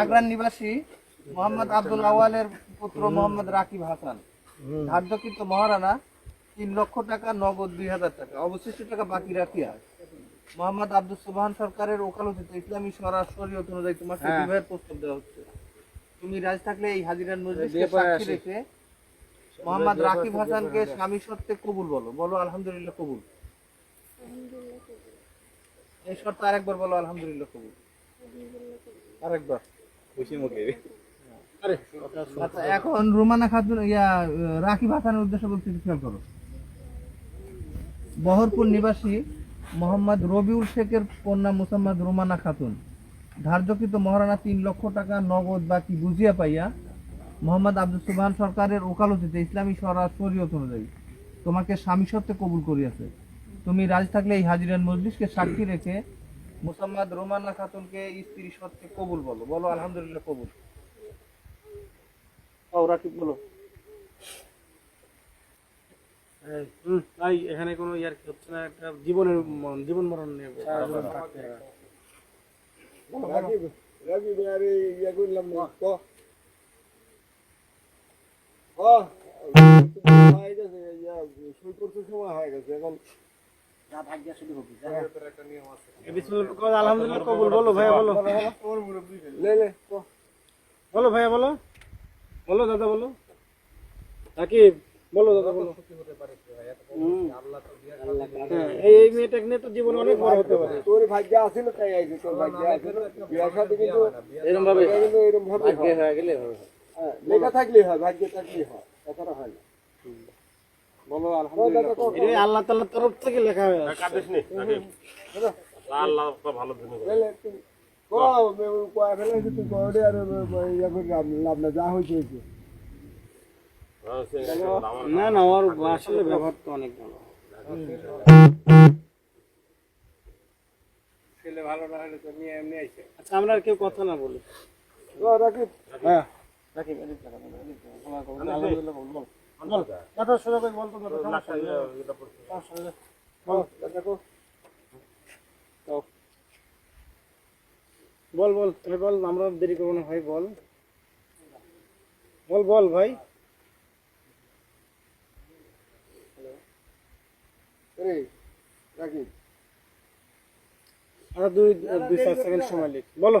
আগ্রান নিবাসী মোহাম্মদ আব্দুল আওয়ালের পুত্র মোহাম্মদ রাকিব হাসান। ধার্যকৃত মহারানা তিন লক্ষ টাকা নগদ দুই হাজার টাকা। অবশিষ্ট টাকা বাকি রাখিয়া মোহাম্মদ আব্দুল সুবহান সরকারের ওকালতিতে ইসলামী শরীয়ত অনুযায়ী হ্যাঁ। বিবাহের প্রস্তাব দেওয়া হচ্ছে। তুমি রাজ থাকলে এই হাজিরার মজলিসকে সাক্ষী রেখে মোহাম্মদ রাকিব হাসানকে স্বামী সত্ত্বে কবুল বলো। বলো আলহামদুলিল্লাহ কবুল। এই শর্ত আরেকবার বলো আলহামদুলিল্লাহ কবুল। আরেকবার। খুশি মুখে। আচ্ছা এখন রুমানা খাতুন ইয়া রাকিব হাসানের উদ্দেশ্যে বলছি খেয়াল করো। বহরপুর নিবাসী মোহাম্মদ রবিউল শেখের কন্যা মুসাম্মদ রুমানা খাতুন। ধার্যকৃত মহারানা তিন লক্ষ টাকা নগদ বাকি বুঝিয়া পাইয়া মোহাম্মদ আব্দুল সুবহান সরকারের ওকালতিতে ইসলামী স্বরাজ শরীয়ত অনুযায়ী তোমাকে স্বামী সত্ত্বে কবুল করিয়াছে। তুমি রাজ থাকলে এই হাজিরান মজলিসকে সাক্ষী রেখে মুসাম্মদ রুমানা খাতুনকে স্ত্রী সত্ত্বে কবুল বলো। বলো আলহামদুলিল্লাহ কবুল। ও রাকিব বলো। তাই এখানে কোনো ইয়ার কি হচ্ছে না একটা জীবনের জীবন মরণ নিয়ে থাকতে হবে। রাকিব রাকিব আরে ইয়া করলাম না। ক? ও হয়ে গেছে ইয়া করতে সময় হয়ে গেছে এখন ভাইয়া বলো বলো দাদা বলো রাকিব বলো দাদা বলো এই মেয়েটাকে নিয়ে জীবন অনেক বড় হতে পারে তোর ভাগ্য আছিল তাই ভাগ্য আছে বিয়ার সাথে লেখা থাকলেই হয়, ভাগ্য থাকলেই হয়। কথাটা হয় না। বলো আলহামদুলিল্লাহ দাদা কও, এটা আল্লাহ তাআলার তরফ থেকে লেখা হয়ে আছে। লে লে তুমি ক কয় ফেলে তুই কয় আর ইয়া করে লাভ লাভ না যা হইছে হইছে না না ওর আসলে ব্যবহার তো অনেক ভালো ছেলে ভালো না হলে তো নিয়ে এমনি আইছে আচ্ছা আমরা আর কেউ কথা না বলি রাকিব হ্যাঁ আলহামদুলিল্লাহ বল কথা সোজা করে বল। বল বল তুমি বল আমরা দেরি করব না ভাই বল। বল বল ভাই। আর দুই দুই চার সেকেন্ড সময় লিখ বলো।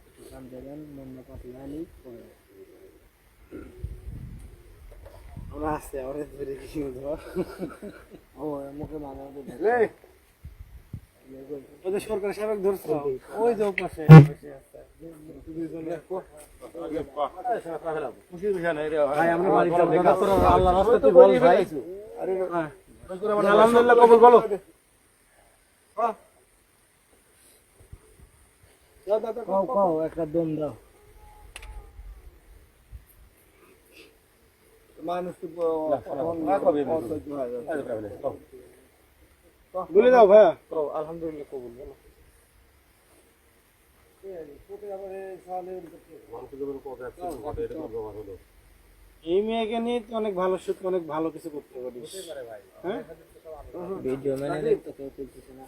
দেবেন মনটা পাতলা হলেই হবে। আমরা আসছে আমরা ধরে কি ধর ও মুখে মামা রে ওই যে সরকার সাহেব ধরছো। ওই যে পাশে বসে আছে। ভাই আমরা বাড়ি যাব দাদা তোরা আল্লাহ রাস্তাতে বল ভাই আরে হ্যাঁ। আলহামদুলিল্লাহ কবুল বলো যা দাদা কও কও একটা দম দাও। মানুষ তো অসহ্য যাচ্ছে। বলে দাও ভাইয়া। আলহামদুলিল্লাহ কবুল বলো। এই মেয়েকে নিয়ে তো অনেক ভালো সুখ অনেক ভালো কিছু করতে পারিস। হ্যাঁ? ভিডিও ম্যানেজার তো কেউ তুলতেছে না।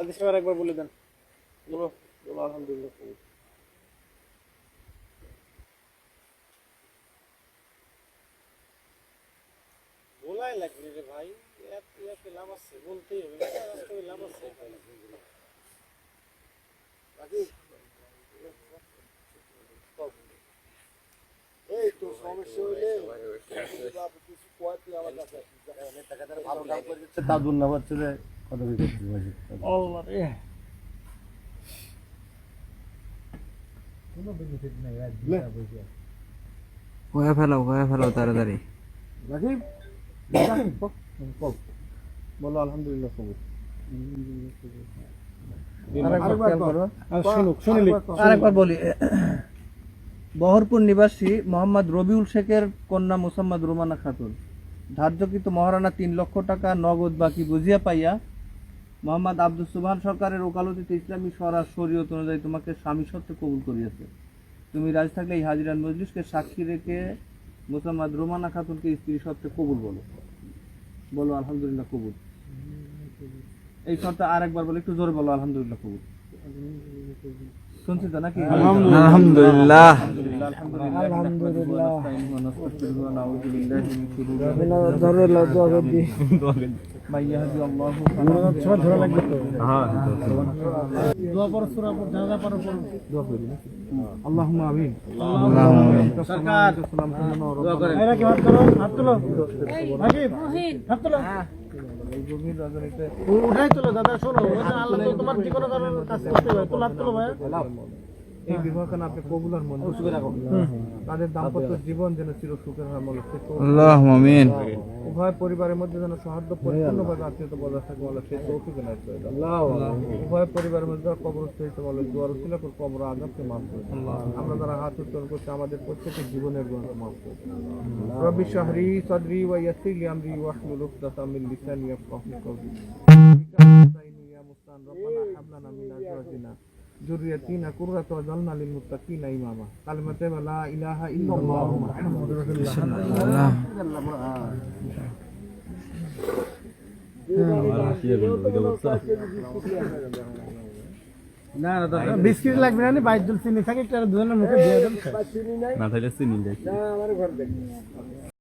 রে কাদের সাহেব একবার বলে দেন। বলো বলো আলহামদুলিল্লাহ বলাই লাগবে রে ভাই এত এত লাভ আছে বলতেই হবে লাভ আছে। এই তো সমস্যা হইলে কিছু কয় আমার কাছে ভালো কাজ করে দিচ্ছে তাজুল না হচ্ছে তাড়াতাড়ি। বলো আলহামদুলিল্লাহ আরেকবার বলি বহরপুর নিবাসী মোহাম্মদ রবিউল শেখের কন্যা মুসাম্মদ রোমানা খাতুন। ধার্যকৃত মহারানা তিন লক্ষ টাকা নগদ বাকি বুঝিয়া পাইয়া মোহাম্মদ আব্দুল সুবহান সরকারের ওকালতিতে ইসলামী স্বরাজ শরীয়ত অনুযায়ী তোমাকে স্বামী সত্ত্বে কবুল করিয়াছে। তুমি রাজি থাকলে এই হাজিরান মজলিসকে সাক্ষী রেখে মুসাম্মদ রোমানা খাতুনকে স্ত্রী সত্ত্বে কবুল বলো। বলো আলহামদুলিল্লাহ কবুল। এই শর্তে আর একবার বলো একটু জোরে বলো আলহামদুলিল্লাহ কবুল। শুনছি তো নাকি? আলহামদুলিল্লাহ। উঠাই তোলো, দাদা, শোনো আল্লাহ তোমার যে কোনো কারণে কাজ করতে হবে তোলো তোলো ভাই এই বিবাহখানা আপনি কবুলার মনে তাদের দাম্পত্য জীবন যেন চির সুখের হয় মনে সে তো আমিন। উভয় পরিবারের মধ্যে যেন সৌহার্দ্য পরিপূর্ণভাবে আত্মীয়তা বজায় থাকে বলে। সে তৌফিক। উভয় পরিবারের মধ্যে যারা কবরস্থ হয়েছে বলে। দুয়ার ছিল কবর আজাবকে মাফ করে। আমরা যারা হাত উত্তোলন করছি আমাদের প্রত্যেকের জীবনের গুণকে মাফ করে। রব্বি শাহরি সদরি ওয়া ইয়াসসির লি আমরি ওয়াহলুল উকদাতাম মিন লিসানি ইয়াফকাহু কওলি। ইয়া মুস্তান রব্বানা হাব লানা মিন আজওয়াজিনা যুররিয়াতিনা কুররাতা ওয়াজআলনা লিল মুত্তাকিনা ইমামা। কালিমাতে লা ইলাহা ইল্লাল্লাহ মুহাম্মাদুর রাসূলুল্লাহ না না দাদা বিস্কিট লাগবে না বাইশ চিনি থাকে দুজনের মুখে দিয়ে দেন। চিনি নাই আমার ঘর দেখ।